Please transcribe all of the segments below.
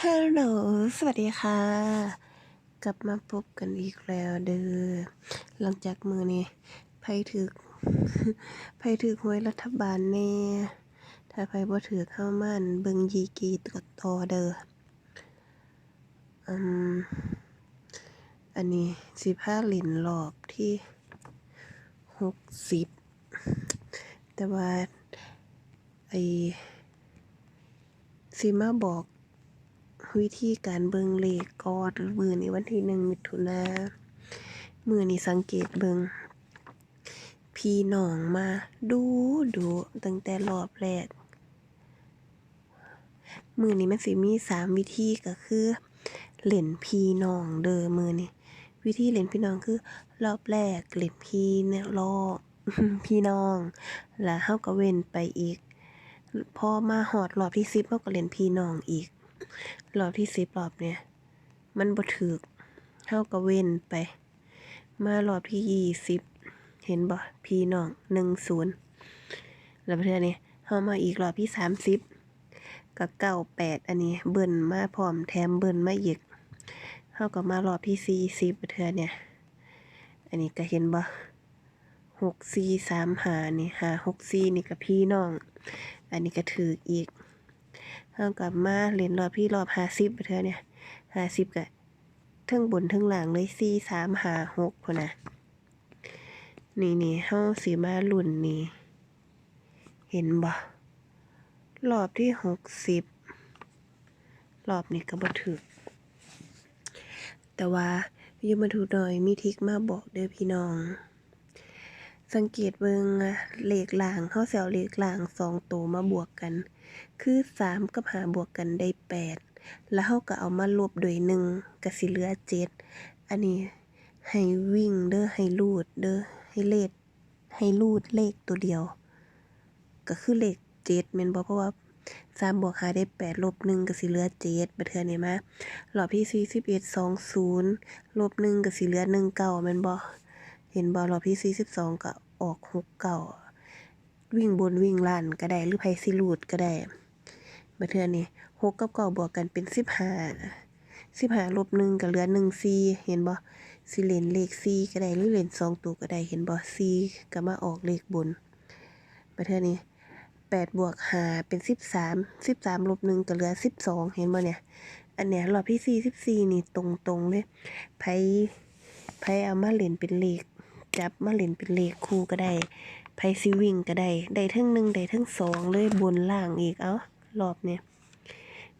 ฮัลโหล สวัสดีค่ะ กลับมาพบกันอีกแล้วเด้อ หลังจากมือนี้ไผถึกไผถึกหวยรัฐบาลแน่ ถ้าไผบ่ถือเข้ามันเบิงยีกีตกต่อเด้ออืมอันนี้สิพาเล่นรอบที่หกสิบ แต่ว่าไอ้สิมาบอก วิธีการเบิ่งเลขกอดมือนี้วันที่หนึ่งมิถุนามือนี้สังเกตเบิ่งพี่น้องมาดูดูตั้งแต่รอบแรก มือนี้มันสิมีสามวิธีก็คือเหล่นพี่น้องเด้อมือนี้วิธีเหล่นพี่น้องคือ รอบแรกเหล่นพี่เนี่ยรอบพี่น้อง แล้วเฮาก็เว้นไปอีกพอมาฮอดรอบที่สิบเฮาก็เหล่นพี่น้องอีก รอบที่สิบรอบเนี่ย มันบ่ถึกเฮาก็เว้นไป มารอบที่ยี่สิบเห็นบ่พี่น้องหนึ่งศูนย์แล้วเพื่อนี้เฮามาอีกรอบที่สามสิบก็เก้าแปดอันนี้เบิ่นมาพร้อมแถมเบิ่นมาอีกเฮาก็มารอบที่สี่สิบเทื่อเนี่ย อันนี้ก็เห็นบ่หกสี่สามหานี่หาหกสี่นี่ก็พี่น้อง อันนี้ก็ถืออีก เฮากลับมาเล่นรอบพี่รอบห้าสิบเทื่อเนี่ยห้าสิบก็เทั้งบนเทั้งหลังเลยสี่สามห้าหกพุ่นน่ะนี่นี่เฮาสิมาลุ่นนี่ เห็นบ่รอบที่หกสิบรอบนี้ก็บ่ถึก แต่ว่ายูมาถูกหน่อยมีทิกมาบอกเด้อพี่น้อง สังเกตเบิ่งอะเลขล่างเฮาสิเอาเลขล่างสองตัวมาบวกกัน คือสามกับหาบวกกันได้แปดแล้วเราก็เอามาลบด้วยหนึ่งก็สิเหลือเจ็ดอันนี้ให้วิ่งเด้อให้รูดเด้อให้เลขให้รูดเลขตัวเดียว ก็คือเลขเจ็ดแม่นบ่เพราะว่าสามบวกหาได้แปดลบหนึ่งก็สิเหลือเจ็ดบัดเทื่อนี้มารอบที่สี่สิบเอ็ดสองศูนย์ลบหนึ่งก็สิเหลือหนึ่งเก้าแม่นบ่เห็นบ่รอบที่สี่สิบสองก็ออกหกเก้า วิ่งบนวิ่งล่านก็ได้ หรือไผสิรูดก็ได้บัดเทื่อนี้หกกับเก้าบวกกันเป็นสิบห้าสิบห้าลบหนึ่งก็เหลือหนึ่งสี่เห็นบ่สิเลนเลขสี่ก็ได้หรือเลนสองตัวก็ได้เห็นบ่สี่ก็มาออกเลขบนบัดเทื่อนี้แปดบวกหาเป็นสิบสามสิบสามลบหนึ่งก็เหลือสิบสองเห็นบ่เนี่ย อันเนี้ยรอบที่สี่สิบสี่นี่ตรงตรงๆเลยไผไผเอามาเล่นเป็นเลขจับมาเล่นเป็นเลขคู่ก็ได้ ผสิวิ่งก็ได้ ได้ทั้งหนึ่งได้ทั้งสองเลยบนล่างอีก เอ้ารอบเนี่ย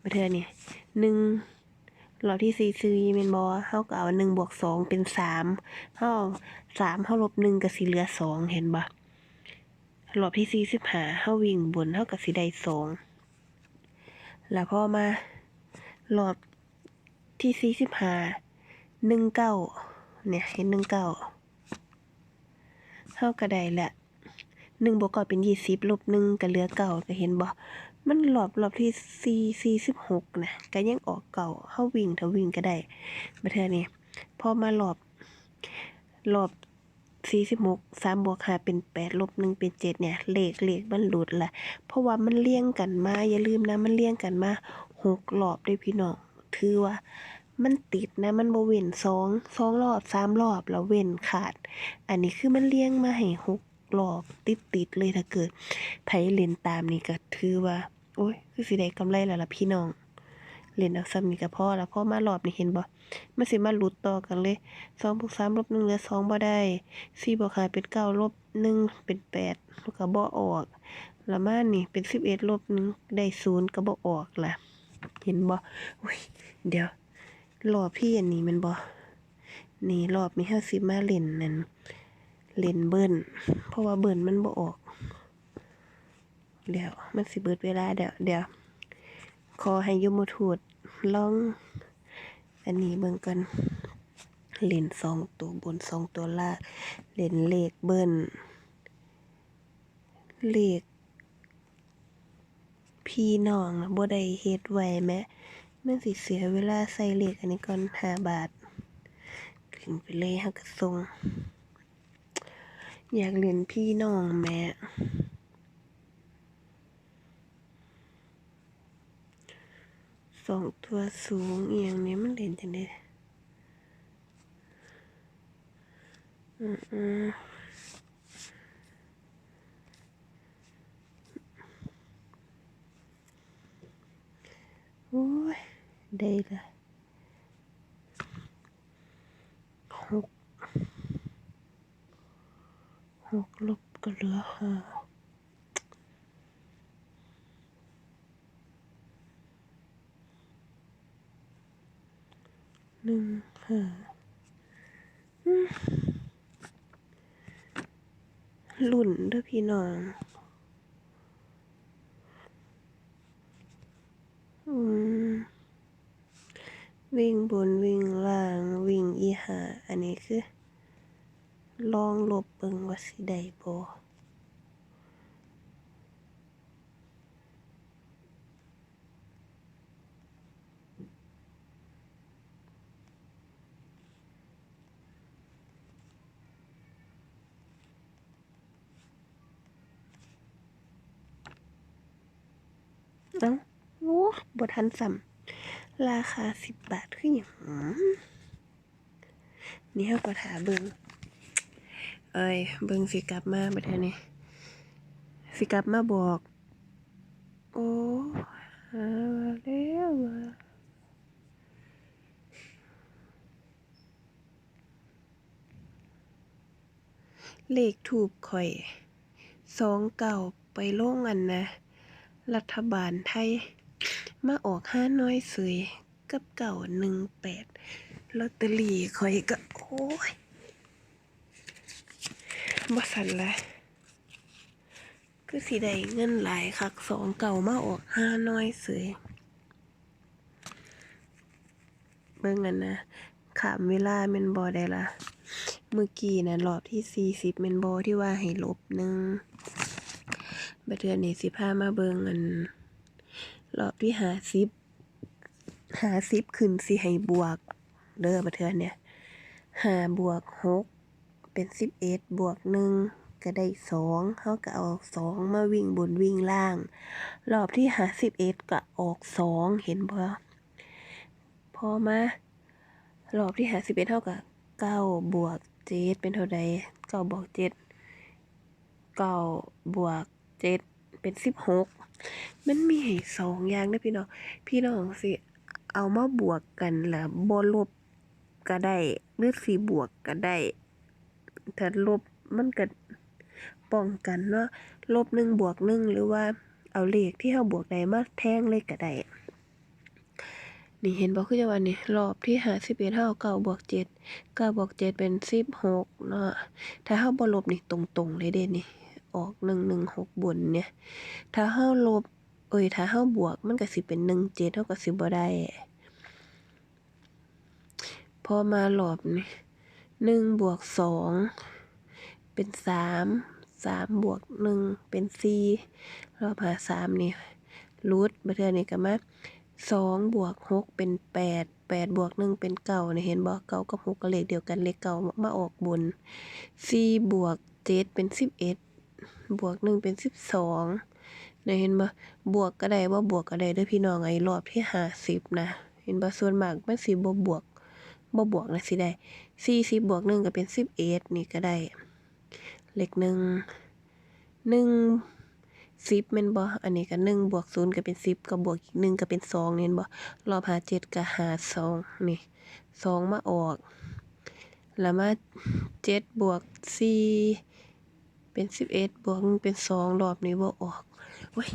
มาเทื่อนี่หนึ่งรอบที่สี่ซื้อแม่นบ่เฮาก็เอาหนึ่งบวกสองเป็นสามเฮาเอาสามเฮาลบหนึ่งก็สิเหลือสองเห็นบ่รอบที่สี่สิบห้าเฮาวิ่งบนเฮาก็สิได้สองแล้วพอมารอบที่สี่สิบห้าหนึ่งเก้าเนี่ยเห็นหนึ่งเก้าเฮาก็ได้ละ หนึ่งบวกเก้าเป็นยี่สิบลบหนึ่งก็เหลือเก้าก็เห็นบ่มันรอบรอบที่สี่สี่สิบหกนะก็ยังออกเก่าเข้าวิ่งถ้าวิ่งก็ได้บัดเทื่อนี้พอมารอบรอบสี่สิบหกสามบวกห้าเป็นแปดลบหนึ่งเป็นเจ็ดเนี่ย เลขเลขมันหลุดละเพราะว่ามันเลี่ยงกันมา อย่าลืมนะ มันเลี่ยงกันมาหกรอบด้วยพี่น้องถือว่า มันติดนะ มันโบเว้นสองสองรอบสามรอบแล้วเว้นขาด อันนี้คือมันเลี่ยงมาให้หก รอบติดติดเลยถ้าเกิดไผเล่นตามนี่ก็ถือว่า โอ้ย คือสิได้กำไรแล้วล่ะพี่น้องเล่นเอาซ้ำนี่ก็พอแล้วพอมารอบนี่เห็นบ่มันสิมาหลุดต่อกันเลยสองบวกสามลบหนึ่งเหลือสองบ่ได้สี่บวกห้าเป็นเก้าลบหนึ่งเป็นแปดแล้วก็บ่ออกล้วมานี่เป็นสิบเอ็ดลบหนึ่งได้ศูนย์ก็บ่ออกล่ะ เห็นบ่อุ้ยเดี๋ยวรอบพี่อันนี้มันบ่นี่รอบนี้าสิบมาเล่นนั่น เล่นเบิ้นเพราะว่าเบิ้นมันบ่ออก เดี๋ยวมันสิเบิดเวลาเดี๋ยวเดี๋ยวขอให้ยมทูตลอง อันนี้เบิ่งกันเล่นสองตัวบนสองตัวล่างเล่นเลขเบิ้นเลขพี่น้องนะบ่ได้เฮ็ดไว้แหมมันสิเสียเวลาใส่เลขอันนี้ก่อนห้าบาท ขึ้นไปเลยเฮาก็ส่ง อยากเล่นพี่น้องแม่สองตัวสูงเอียงนี้มันเด่นจังได๋อืมอืมโอ้ยได้ละหก หกลบก็เหลือห้าหนึ่งห้าอืมลุ่นด้อพี่น้องวิ่งบนวิ่งล่างวิ่งอีหา อันนี้คือ ลองลบเบิ่งว่าสิได้บ่เอ้าโอ้บ่ทันซ้ำราคาสิบบาทคือหยังนี่เฮาก็ท่าเบิ่ง เอ้ยเบิ่งสิกลับมาบัดเทื่อนี้สิกลับมาบอก โอ้หาวแล้วเลขทูปข่อยสองเก้าไปลงอันนะ รัฐบาลไทย มาออกห้าน้อยเสยกับเก่าหนึ่งแปดลอตเตอรี่ข่อยก็ โอ้ย บ่สันละคือสิได้เงินหลายคักสองเก่ามาออกห้าน้อยเสยเบิ่งกันนะขามเวลาแม่นบ่ได้ละเมื่อกี้นะรอบที่สี่สิบแม่นบ่ที่ว่าให้ลบหนึ่งบัเทือนี้สิพามาเบิ่งอันรอบที่หาสิบหาสิบขึ้นสิให้บวกเด้อบัเทื่อเนี่ยหาบวกหก เป็นสิบเอ็ดบวกหนึ่งก็ได้สองเขาก็เอาสองมาวิ่งบนวิ่งล่าง รอบที่หาสิบเอ็ดก็ออกสองเห็นบ่พอมารอบที่หาสิบเอ็ดเท่ากับเก้าบวกเจ็ดเป็นเท่าใดเก้าบวกเจ็ดเก้าบวกเจ็ดเป็นสิบหกมันมีให้สองอย่างเด้อพี่น้อง พี่น้องสิเอามาบวกกันแล้วบ่ลบก็ได้หรือสิบวกก็ได้ ถ้าลบมันก็ป้องกันเนาะลบหนึ่งบวกหนึ่งหรือว่าเอาเลขที่เราบวกได้มาแทงเลยก็ได้นี่เห็นบ่คือจังว่านี่รอบที่ห้าสิบเอ็ดเฮาเก้าบวกเจ็ดเก้าบวกเจ็ดเป็นสิบหกเนาะถ้าเฮาบลบนี่ตรงๆเลยเด้นี่ออกหนึ่งหนึ่งหกบนเนี่ย ถ้าเฮาลบ เอ้ยถ้าเฮาบวกมันก็สิเป็นหนึ่งเจ็ดเฮาก็สิบ่ได้พอมารอบนี่ หนึ่งบวกสองเป็นสามสามบวกหนึ่งเป็นสี่รอบหาสามนี่รูทบัดเทื่อนี้ก็มาสองบวกหกเป็นแปดแปดบวกหนึ่งเป็นเก้าเนี่ยเห็นบ่เก้ากับหกก็เลขเดียวกันเลขเก้ามาออกบนสี่บวกเจ็ดเป็นสิบเอ็ดบวกหนึ่งเป็นสิบสองเนี่ยเห็นบ่บวกก็ได้บ่บวกก็ได้ด้อพี่น้องไอ้รอบที่ห้าสิบนะ เห็นบ่ส่วนมากมันสิบ่บวก บ่บวกนะสิได้สี่สิบบวกหนึ่งก็เป็นสิบเอ็ดนี่ก็ได้เลขหนึ่งหนึ่งสิบแม่นบ่อันนี้ก็หนึ่งบวกศูนย์ก็เป็นสิบก็บวกอีกหนึ่งก็เป็นสองเห็นบ่รอบหาเจ็ดก็หาสองนี่สองมาออก แล้วมาเจ็ดบวกสี่เป็นสิบเอ็ดบวกหนึ่งเป็นสองรอบนี้บ่ออกเว้ย